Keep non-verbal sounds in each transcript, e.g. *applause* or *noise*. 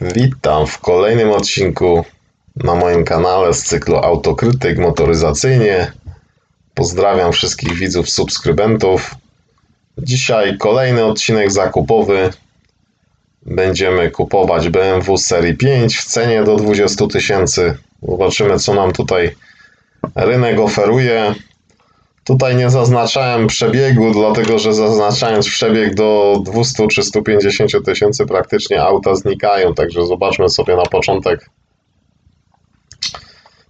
Witam w kolejnym odcinku na moim kanale z cyklu Autokrytyk Motoryzacyjnie. Pozdrawiam wszystkich widzów, subskrybentów. Dzisiaj kolejny odcinek zakupowy. Będziemy kupować BMW Serii 5 w cenie do 20 tysięcy. Zobaczymy, co nam tutaj rynek oferuje. Tutaj nie zaznaczałem przebiegu, dlatego że zaznaczając przebieg do 200 czy 150 tysięcy praktycznie auta znikają. Także zobaczmy sobie na początek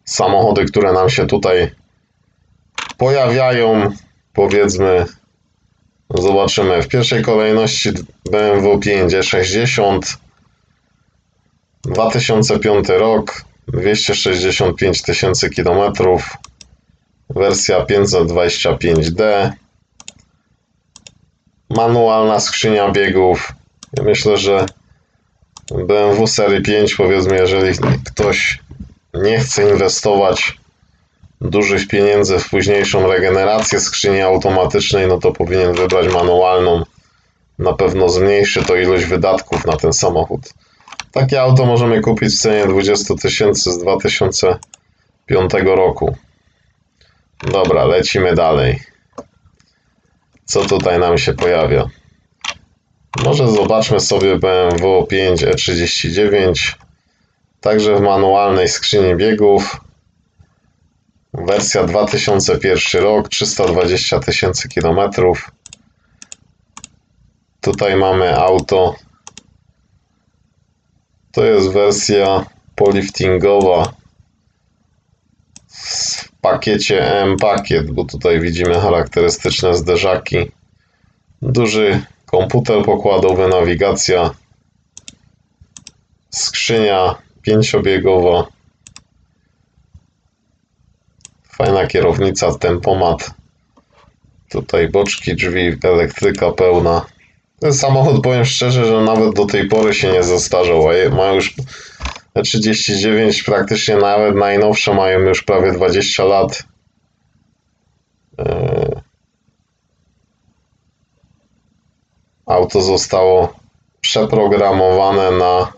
samochody, które nam się tutaj pojawiają. Powiedzmy, zobaczymy w pierwszej kolejności BMW 5 E60 2005 rok 265 tysięcy kilometrów wersja 525D manualna skrzynia biegów myślę, że BMW serii 5 powiedzmy, jeżeli ktoś nie chce inwestować dużych pieniędzy w późniejszą regenerację skrzyni automatycznej, no to powinien wybrać manualną. Na pewno zmniejszy to ilość wydatków na ten samochód. Takie auto możemy kupić w cenie 20 tysięcy z 2005 roku. Dobra, lecimy dalej. Co tutaj nam się pojawia? Może zobaczmy sobie BMW 5 E39. Także w manualnej skrzyni biegów. Wersja 2001 rok, 320 tysięcy kilometrów. Tutaj mamy auto. To jest wersja poliftingowa w pakiecie M pakiet, bo tutaj widzimy charakterystyczne zderzaki. Duży komputer pokładowy, nawigacja, skrzynia pięciobiegowa, fajna kierownica, tempomat, tutaj boczki, drzwi, elektryka pełna. Ten samochód, powiem szczerze, że nawet do tej pory się nie zestarzał, a ma już 39, praktycznie nawet najnowsze mają już prawie 20 lat. Eee, Auto zostało przeprogramowane na.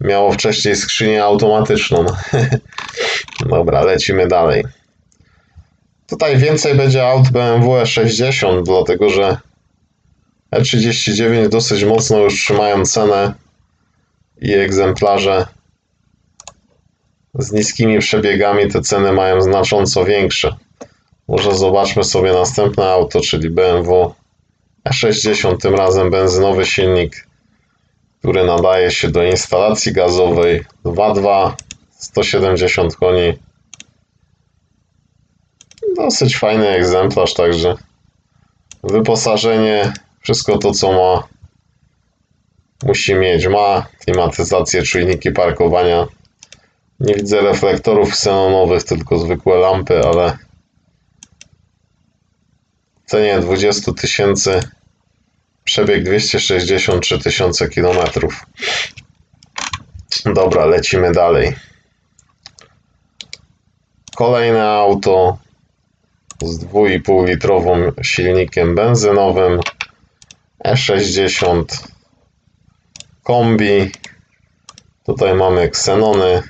Miało wcześniej skrzynię automatyczną. *laughs* Dobra, lecimy dalej. Tutaj więcej będzie aut BMW E60, dlatego że E39 dosyć mocno już trzymają cenę i egzemplarze z niskimi przebiegami te ceny mają znacząco większe. Może zobaczmy sobie następne auto, czyli BMW E60, tym razem benzynowy silnik, który nadaje się do instalacji gazowej 2.2, 170 koni. Dosyć fajny egzemplarz, także wyposażenie, wszystko to co ma, musi mieć. Ma klimatyzację, czujniki parkowania. Nie widzę reflektorów ksenonowych, tylko zwykłe lampy, ale w cenie 20 tysięcy przebieg 263 tysiące kilometrów. Dobra, lecimy dalej. Kolejne auto z 2,5 litrowym silnikiem benzynowym E60 kombi. Tutaj mamy ksenony.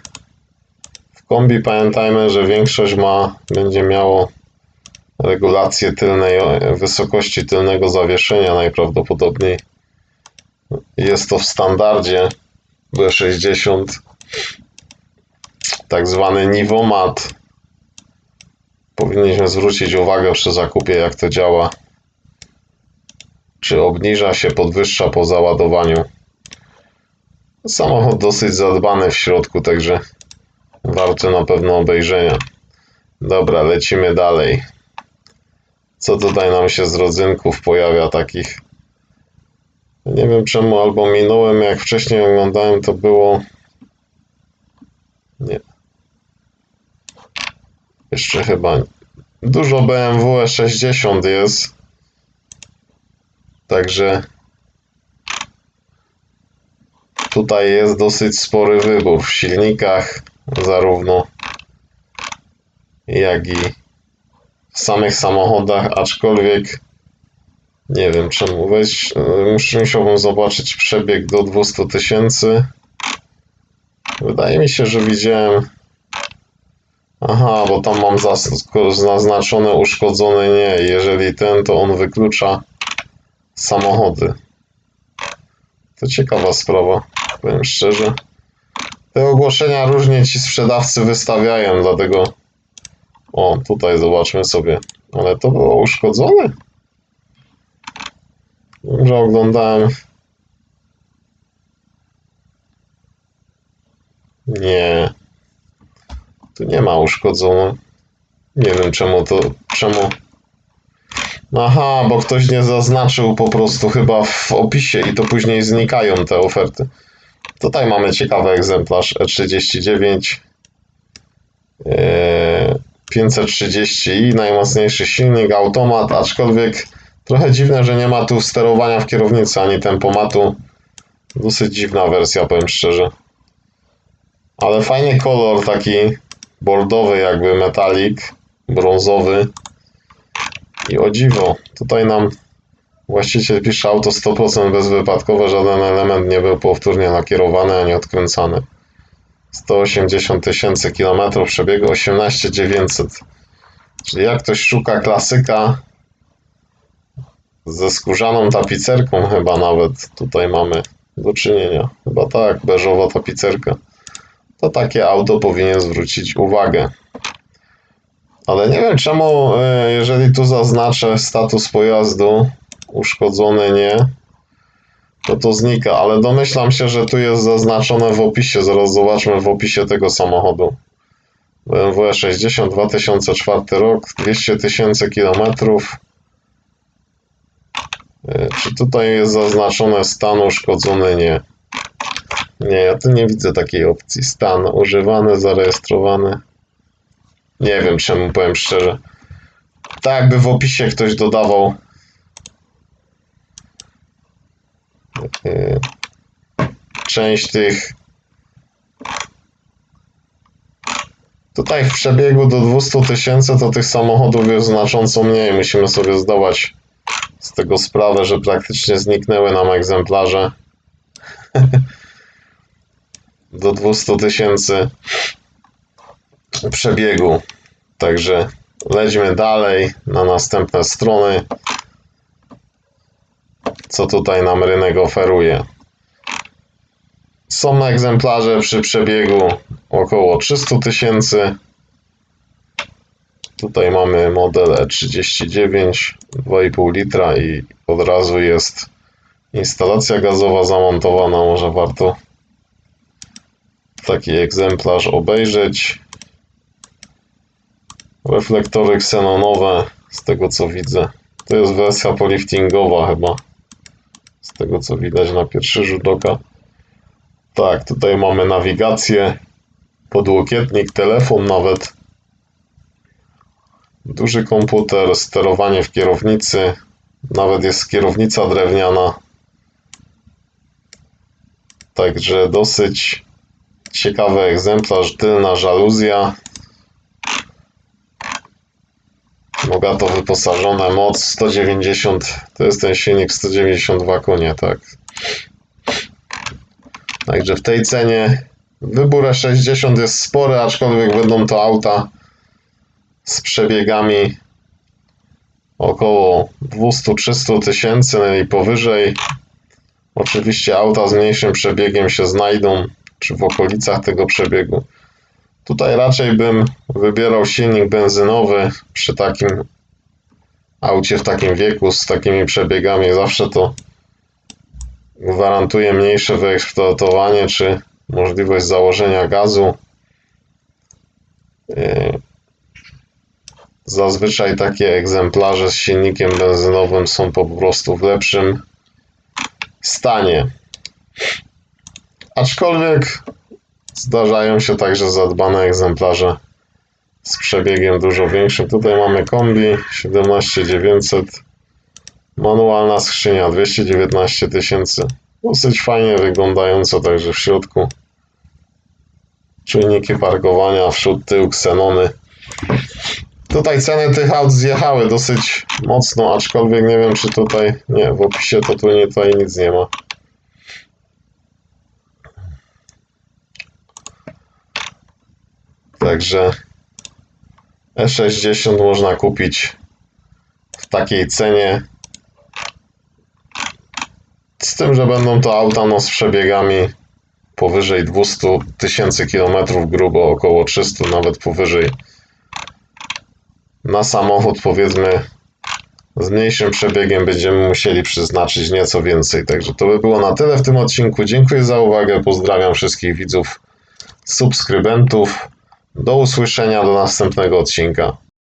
Kombi pamiętajmy, że większość ma, będzie miało regulację tylnej wysokości tylnego zawieszenia najprawdopodobniej. Jest to w standardzie B60 tak zwany niwomat. Powinniśmy zwrócić uwagę przy zakupie jak to działa. Czy obniża się, podwyższa po załadowaniu. Samochód dosyć zadbany w środku, także warto na pewno obejrzenia. Dobra, lecimy dalej. Co tutaj nam się z rodzynków pojawia takich? Nie wiem czemu, albo minąłem, jak wcześniej oglądałem, to było. Nie. Jeszcze chyba. Dużo BMW E60 jest. Także tutaj jest dosyć spory wybór w silnikach, zarówno jak i w samych samochodach, aczkolwiek nie wiem czemu. Weź, musiałbym zobaczyć przebieg do 200 tysięcy. Wydaje mi się, że widziałem. Aha, bo tam mam zaznaczone uszkodzone nie. Jeżeli ten, to on wyklucza samochody. To ciekawa sprawa, powiem szczerze. Te ogłoszenia różnie ci sprzedawcy wystawiają, dlatego. O, tutaj zobaczmy sobie. Ale to było uszkodzone? Że oglądałem. Nie. Tu nie ma uszkodzone. Nie wiem czemu to. Czemu. Aha, bo ktoś nie zaznaczył po prostu chyba w opisie i to później znikają te oferty. Tutaj mamy ciekawy egzemplarz E E39 e, 530i, najmocniejszy silnik, automat, aczkolwiek trochę dziwne, że nie ma tu sterowania w kierownicy ani tempomatu. Dosyć dziwna wersja, powiem szczerze. Ale fajny kolor, taki bordowy, jakby metalik, brązowy. I o dziwo, tutaj nam właściciel pisze auto 100% bezwypadkowe, żaden element nie był powtórnie nakierowany ani odkręcany. 180 tysięcy kilometrów przebiegu, 18 900. Czyli jak ktoś szuka klasyka ze skórzaną tapicerką chyba nawet tutaj mamy do czynienia. Chyba tak, beżowa tapicerka. To takie auto powinien zwrócić uwagę. Ale nie wiem czemu, e, jeżeli tu zaznaczę status pojazdu, uszkodzony nie, to to znika, ale domyślam się, że tu jest zaznaczone w opisie, zaraz zobaczmy w opisie tego samochodu. BMW 60 2004 rok, 200 tysięcy kilometrów. E, Czy tutaj jest zaznaczone stan uszkodzony? Nie. Nie, ja tu nie widzę takiej opcji. Stan używany, zarejestrowany. Nie wiem czemu, powiem szczerze. Tak jakby w opisie ktoś dodawał część tych Tutaj w przebiegu do 200 tysięcy to tych samochodów jest znacząco mniej. Musimy sobie zdawać z tego sprawę, że praktycznie zniknęły nam egzemplarze *laughs* do 200 tysięcy przebiegu. Także lećmy dalej na następne strony. Co tutaj nam rynek oferuje? Są egzemplarze przy przebiegu około 300 tysięcy. Tutaj mamy model E39 2,5 litra i od razu jest instalacja gazowa zamontowana. Może warto taki egzemplarz obejrzeć. Reflektory ksenonowe, z tego co widzę. To jest wersja poliftingowa chyba. Tego co widać na pierwszy rzut oka. Tak, tutaj mamy nawigację, podłokietnik, telefon nawet. Duży komputer, sterowanie w kierownicy. Nawet jest kierownica drewniana. Także dosyć ciekawy egzemplarz, tylna żaluzja. Bogato wyposażone, moc 190, to jest ten silnik 192 konie, tak. Także w tej cenie wybór E60 jest spory, aczkolwiek będą to auta z przebiegami około 200-300 tysięcy i powyżej. Oczywiście auta z mniejszym przebiegiem się znajdą, czy w okolicach tego przebiegu. Tutaj raczej bym wybierał silnik benzynowy przy takim aucie w takim wieku, z takimi przebiegami. Zawsze to gwarantuje mniejsze wyeksploatowanie, czy możliwość założenia gazu. Yy, Zazwyczaj takie egzemplarze z silnikiem benzynowym są po prostu w lepszym stanie. Aczkolwiek zdarzają się także zadbane egzemplarze z przebiegiem dużo większym. Tutaj mamy kombi 17900, manualna skrzynia 219 tysięcy. Dosyć fajnie wyglądające także w środku. Czujniki parkowania, przód, tył, ksenony. Tutaj ceny tych aut zjechały dosyć mocno, aczkolwiek nie wiem czy tutaj, nie, w opisie to tu nie, tutaj nic nie ma. Także E60 można kupić w takiej cenie. Z tym, że będą to auta no, z przebiegami powyżej 200 tysięcy kilometrów, grubo około 300, nawet powyżej. Na samochód powiedzmy z mniejszym przebiegiem będziemy musieli przeznaczyć nieco więcej. Także to by było na tyle w tym odcinku. Dziękuję za uwagę. Pozdrawiam wszystkich widzów, subskrybentów. Do usłyszenia do następnego odcinka.